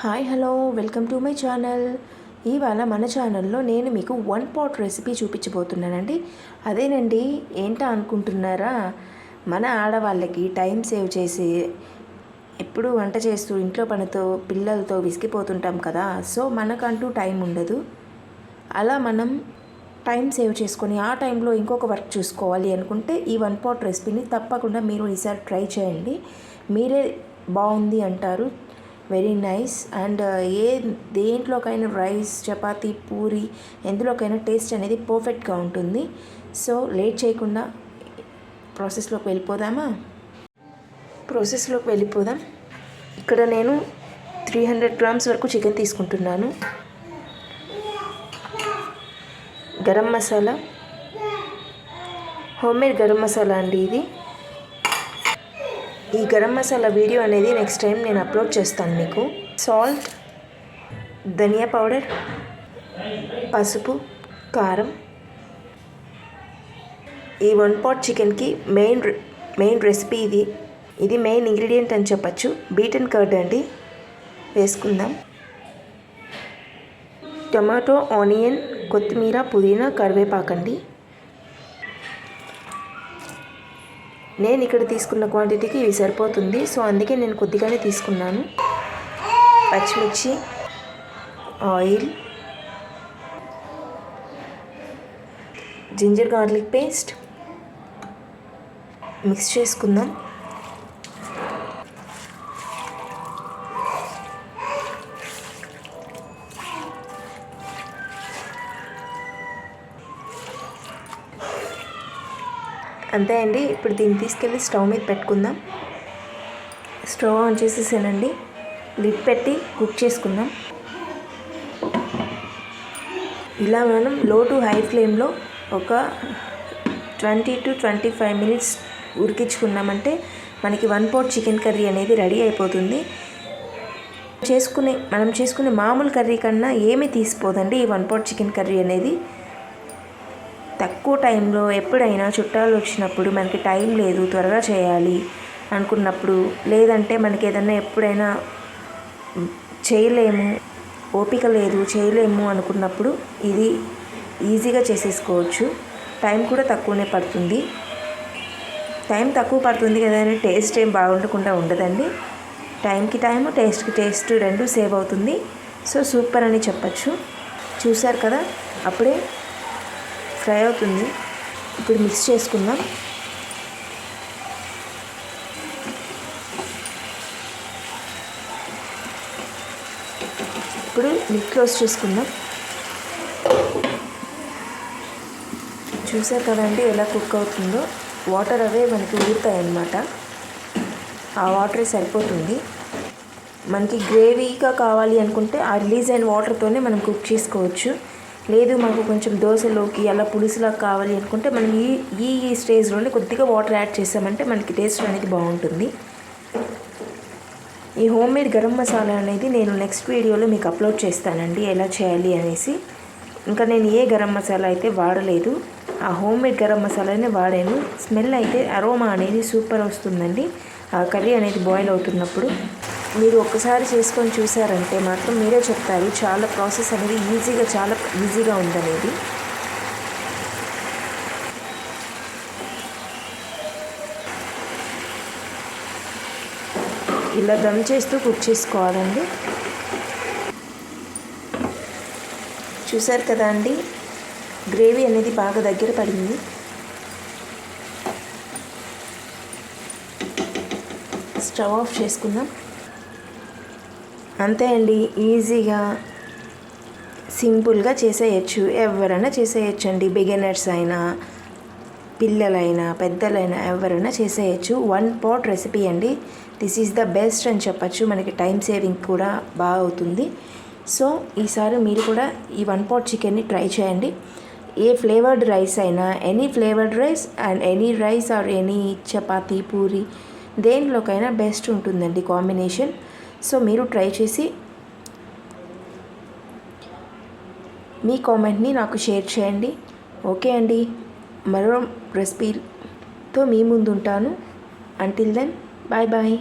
Hi hello welcome to my channel ఇవాళ మన ఛానల్లో నేను మీకు వన్ పాట్ రెసిపీ చూపించబోతున్నానండి. అదేనండి ఏంటా అనుకుంటున్నారా? మన ఆడవాళ్ళకి టైం సేవ్ చేసి ఎప్పుడు వంట చేస్తూ ఇంట్లో పనితో పిల్లలతో విసిగిపోతుంటాం కదా సో మనకంటూ టైం ఉండదు. అలా మనం టైం సేవ్ చేసుకొని ఆ టైంలో ఇంకొక వర్క్ చూసుకోవాలి అనుకుంటే ఈ వన్ పాట్ రెసిపీని తప్పకుండా మీరు ఈసారి ట్రై చేయండి. మీరే బాగుంది అంటారు. Very nice. అండ్ uh, ఏ దేంట్లోకైనా రైస్ చపాతీ పూరి ఎందులోకైనా టేస్ట్ అనేది పర్ఫెక్ట్గా ఉంటుంది. సో లేట్ చేయకుండా ప్రాసెస్లోకి వెళ్ళిపోదామా? ప్రాసెస్లోకి వెళ్ళిపోదాం. ఇక్కడ నేను త్రీ హండ్రెడ్ గ్రామ్స్ వరకు చికెన్ తీసుకుంటున్నాను. గరం మసాలా. హోమ్మేడ్ గరం మసాలా అండి ఇది. ఈ గరం మసాలా వీడియో అనేది నెక్స్ట్ టైం నేను అప్లోడ్ చేస్తాను మీకు. సాల్ట్ ధనియా పౌడర్ పసుపు కారం. ఈ వన్ పాట్ చికెన్కి మెయిన్ మెయిన్ రెసిపీ ఇది. ఇది మెయిన్ ఇంగ్రీడియంట్ అని చెప్పచ్చు. బీటన్ కర్డ్ అండి. వేసుకుందాం. టమాటో ఆనియన్ కొత్తిమీర పుదీనా కరివేపాకండి. నేను ఇక్కడ తీసుకున్న క్వాంటిటీకి ఇవి సరిపోతుంది. సో అందుకే నేను కొద్దిగానే తీసుకున్నాను. పచ్చిమిర్చి oil ginger garlic paste. Mix చేసుకుందాం. అంతే అండి ఇప్పుడు దీన్ని తీసుకెళ్ళి స్టవ్ మీద పెట్టుకుందాం. స్టవ్ ఆన్ చేసేసానండి లిడ్ పెట్టి కుక్ చేసుకుందాం. ఇలా మనం లో టు హై ఫ్లేమ్లో ఒక twenty to twenty five minutes ఉడికించుకున్నామంటే మనకి వన్ పోట్ చికెన్ కర్రీ అనేది రెడీ అయిపోతుంది. చేసుకునే మనం చేసుకునే మామూలు కర్రీ కన్నా ఏమీ తీసిపోదండి ఈ వన్ పోట్ చికెన్ కర్రీ అనేది. తక్కువ టైంలో ఎప్పుడైనా చుట్టాలు వచ్చినప్పుడు మనకి టైం లేదు త్వరగా చేయాలి అనుకున్నప్పుడు లేదంటే మనకి ఏదైనా ఎప్పుడైనా చేయలేము ఓపిక లేదు చేయలేము అనుకున్నప్పుడు ఇది ఈజీగా చేసేసుకోవచ్చు. టైం కూడా తక్కువనే పడుతుంది. టైం తక్కువ పడుతుంది కదా అని టేస్ట్ ఏం బాగుండకుండా ఉండదండి. టైంకి టైం టేస్ట్కి టేస్ట్ రెండు సేవ్ అవుతుంది. సో సూపర్ అని చెప్పచ్చు. చూసారు కదా? అప్పుడే ఫ్రై అవుతుంది. ఇప్పుడు మిక్స్ చేసుకుందాం. ఇప్పుడు లిడ్ క్లోజ్ చేసుకుందాం. చూసారు కదండి ఎలా కుక్ అవుతుందో? వాటర్ అవే మనకి ఊరుతాయి అన్నమాట ఆ వాటరే సరిపోతుంది. మనకి గ్రేవీగా కావాలి అనుకుంటే ఆ రిలీజ్ అయిన వాటర్తోనే మనం కుక్ చేసుకోవచ్చు. లేదు మాకు కొంచెం దోశలోకి అలా పులుసులా కావాలి అనుకుంటే మనం ఈ ఈ స్టేజ్లోనే కొద్దిగా వాటర్ యాడ్ చేసామంటే మనకి టేస్ట్ అనేది బాగుంటుంది. ఈ హోమ్ మేడ్ గరం మసాలా అనేది నేను నెక్స్ట్ వీడియోలో మీకు అప్లోడ్ చేస్తానండి ఎలా చేయాలి అనేసి. ఇంకా నేను ఏ గరం మసాలా అయితే వాడలేదు ఆ హోమ్ మేడ్ గరం మసాలానే వాడాను. స్మెల్ అయితే అరోమా అనేది సూపర్ వస్తుందండి. ఆ కర్రీ అనేది బాయిల్ అవుతున్నప్పుడు. మీరు ఒక్కసారి చేసుకొని చూసారంటే మాత్రం మీరే చెప్తారు చాలా ప్రాసెస్ అనేది ఈజీగా చాలా ఈజీగా ఉందనేది. ఇలా దమ్ చేస్తూ కుక్ చేసుకోవాలండి. చూసారు కదా అండి గ్రేవీ అనేది బాగా దగ్గర పడింది. స్టవ్ ఆఫ్ చేసుకుందాం. అంతే అండి. ఈజీగా సింపుల్గా చేసేయచ్చు. ఎవరైనా చేసేయచ్చు అండి బిగినర్స్ అయినా పిల్లలైనా పెద్దలైనా ఎవరైనా చేసేయచ్చు. వన్ పాట్ రెసిపీ అండి. దిస్ ఈజ్ ద బెస్ట్ అని చెప్పచ్చు. మనకి టైం సేవింగ్ కూడా బాగా అవుతుంది. సో ఈసారి మీరు కూడా ఈ వన్ పాట్ చికెన్ని ట్రై చేయండి. ఏ ఫ్లేవర్డ్ రైస్ అయినా any flavoured rice and any rice or any chapati puri దేనిలోకైనా best ఉంటుందండి కాంబినేషన్. సో మీరు ట్రై చేసి మీ కామెంట్ని నాకు షేర్ చేయండి. ఓకే అండి. మరో రెసిపీతో మీ ముందు ఉంటాను అంటిల్ దెన్ బాయ్ బాయ్